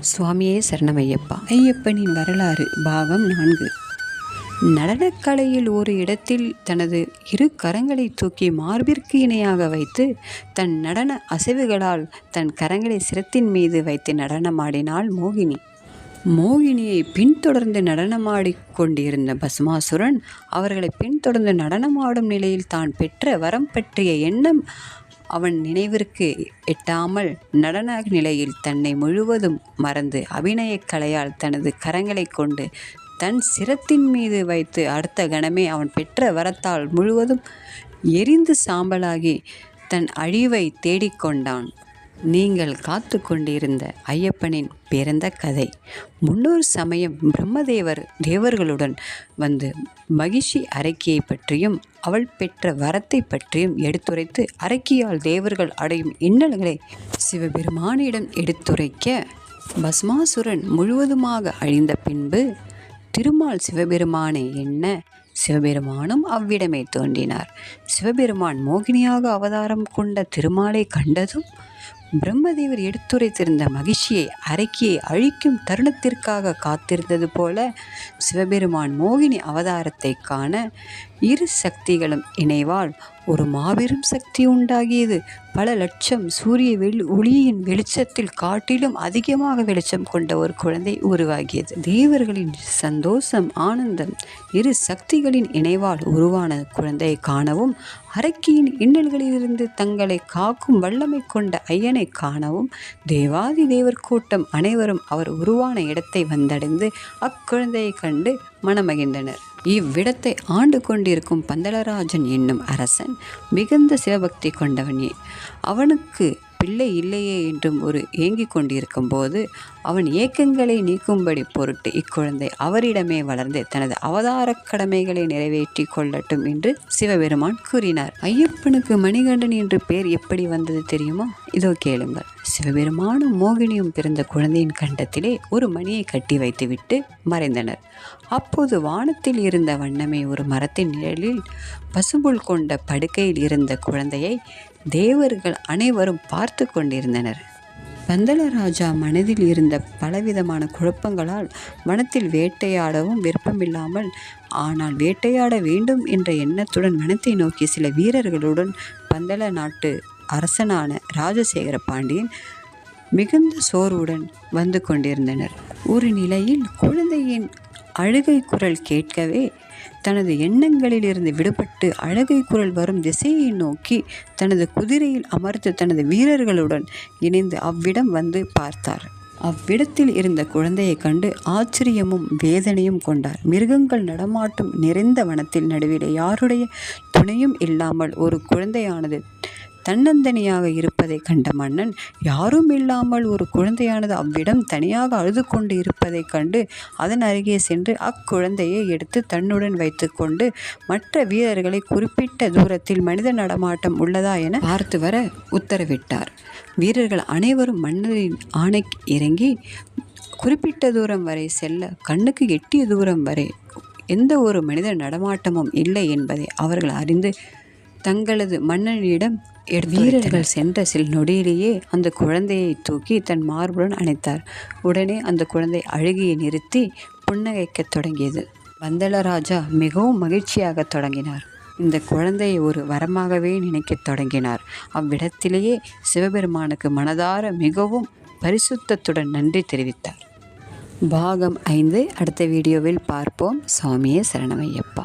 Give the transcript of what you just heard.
சுவாமியே சரணமையப்பா. ஐயப்பனின் வரலாறு பாகம் நான்கு. நடனக்கலையில் ஒரு இடத்தில் தனது இரு கரங்களை தூக்கி மார்பிற்கு இணையாக வைத்து தன் நடன அசைவுகளால் தன் கரங்களை சிரத்தின் மீது வைத்து நடனமாடினாள் மோகினி. மோகினியை பின்தொடர்ந்து நடனமாடிக் கொண்டிருந்த பஸ்மாசுரன் அவர்களை பின்தொடர்ந்து நடனமாடும் நிலையில் தான் பெற்ற வரம் பற்றிய எண்ணம் அவன் நினைவிற்கு எட்டாமல் நடன நிலையில் தன்னை முழுவதும் மறந்து அபிநயக் கலையால் தனது கரங்களை கொண்டு தன் சிரத்தின் மீது வைத்து அடுத்த கணமே அவன் பெற்ற வரத்தால் முழுவதும் எரிந்து சாம்பலாகி தன் அழிவை தேடிக்கொண்டான். நீங்கள் காத்து கொண்டிருந்த ஐயப்பனின் பிறந்த கதை. முன்னொரு சமயம் பிரம்மதேவர் தேவர்களுடன் வந்து மகிஷி அரக்கியை பற்றியும் அவள் பெற்ற வரத்தை பற்றியும் எடுத்துரைத்து அரக்கியால் தேவர்கள் அடையும் இன்னல்களை சிவபெருமானிடம் எடுத்துரைக்க பஸ்மாசுரன் முழுவதுமாக அழிந்த பின்பு திருமால் சிவபெருமானை என்ன? சிவபெருமானும் அவ்விடமே தோன்றினார். சிவபெருமான் மோகினியாக அவதாரம் கொண்ட திருமாலை கண்டதும் பிரம்மதேவர் எடுத்துரைத்திருந்த மகிழ்ச்சியை அரக்கியை அழிக்கும் தருணத்திற்காக காத்திருந்தது போல சிவபெருமான் மோகினி அவதாரத்தை காண இரு சக்திகளும் இணைவால் ஒரு மாபெரும் சக்தி உண்டாகியது. பல லட்சம் சூரிய வெளி ஒளியின் வெளிச்சத்தில் காட்டிலும் அதிகமாக வெளிச்சம் கொண்ட ஒரு குழந்தை உருவாகியது. தேவர்களின் சந்தோஷம் ஆனந்தம் இரு சக்திகளின் இணைவால் உருவான குழந்தையை காணவும் அரக்கியின் இன்னல்களிலிருந்து தங்களை காக்கும் வல்லமை கொண்ட ஐயனை காணவும் தேவாதி தேவர் கூட்டம் அனைவரும் அவர் உருவான இடத்தை வந்தடைந்து அக்குழந்தையை கண்டு மனமகிழ்ந்தனர். இவ்விடத்தை ஆண்டு கொண்டிருக்கும் பந்தளராஜன் என்னும் அரசன் மிகுந்த சிவபக்தி கொண்டவனே அவனுக்கு பிள்ளை இல்லையே என்றும் ஒரு ஏங்கிக் கொண்டிருக்கும் போது அவன் ஏக்கங்களை நீக்கும்படி பொருட்டு இக்குழந்தை அவரிடமே வளர்ந்து தனது அவதார கடமைகளை நிறைவேற்றி கொள்ளட்டும் என்று சிவபெருமான் கூறினார். ஐயப்பனுக்கு மணிகண்டன் என்று பெயர் எப்படி வந்தது தெரியுமா? இதோ கேளுங்கள். சிவபெருமானும் மோகினியும் பிறந்த குழந்தையின் கண்டத்திலே ஒரு மணியை கட்டி வைத்துவிட்டு மறைந்தனர். அப்போது வானத்தில் இருந்த வண்ணமே ஒரு மரத்தின் நிழலில் பசுபுல் கொண்ட படுக்கையில் இருந்த குழந்தையை தேவர்கள் அனைவரும் பார்த்து கொண்டிருந்தனர். பந்தளராஜா மனதில் இருந்த பலவிதமான குழப்பங்களால் வனத்தில் வேட்டையாடவும் விருப்பமில்லாமல் ஆனால் வேட்டையாட வேண்டும் என்ற எண்ணத்துடன் வனத்தை நோக்கி சில வீரர்களுடன் பந்தள நாட்டு அரசனான ராஜசேகர பாண்டியன் மிகுந்த சோர்வுடன் வந்து கொண்டிருந்தனர். ஒரு நிலையில் குழந்தையின் அழுகை குரல் கேட்கவே தனது எண்ணங்களிலிருந்து விடுபட்டு அழகை குரல் வரும் திசையை நோக்கி தனது குதிரையில் அமர்ந்து தனது வீரர்களுடன் இணைந்து அவ்விடம் வந்து பார்த்தார். அவ்விடத்தில் இருந்த குழந்தையை கண்டு ஆச்சரியமும் வேதனையும் கொண்டார். மிருகங்கள் நடமாட்டம் நிறைந்த வனத்தில் நடுவிலே யாருடைய துணையும் இல்லாமல் ஒரு குழந்தையானது தன்னந்தனியாக இருப்பதை கண்ட மன்னன் யாரும் இல்லாமல் ஒரு குழந்தையானது அவ்விடம் தனியாக அழுது கொண்டு இருப்பதைக் கண்டு அதன் அருகே சென்று அக்குழந்தையை எடுத்து தன்னுடன் வைத்துக்கொண்டு மற்ற வீரர்களை குறிப்பிட்ட தூரத்தில் மனித நடமாட்டம் உள்ளதா என பார்த்து வர உத்தரவிட்டார். வீரர்கள் அனைவரும் மன்னரின் ஆணை இறங்கி குறிப்பிட்ட தூரம் வரை செல்ல கண்ணுக்கு எட்டிய தூரம் வரை எந்த ஒரு மனித நடமாட்டமும் இல்லை என்பதை அவர்கள் அறிந்து தங்களது மன்னனிடம் வீரர்கள் சென்ற சில நொடியிலேயே அந்த குழந்தையை தூக்கி தன் மார்புடன் அணைத்தார். உடனே அந்த குழந்தை அழுகியை நிறுத்தி புன்னகைக்கத் தொடங்கியது. வந்தளராஜா மிகவும் மகிழ்ச்சியாக தொடங்கினார். இந்த குழந்தையை ஒரு வரமாகவே நினைக்கத் தொடங்கினார். அவ்விடத்திலேயே சிவபெருமானுக்கு மனதார மிகவும் பரிசுத்தத்துடன் நன்றி தெரிவித்தார். பாகம் ஐந்து அடுத்த வீடியோவில் பார்ப்போம். சுவாமியே சரணமையப்பா.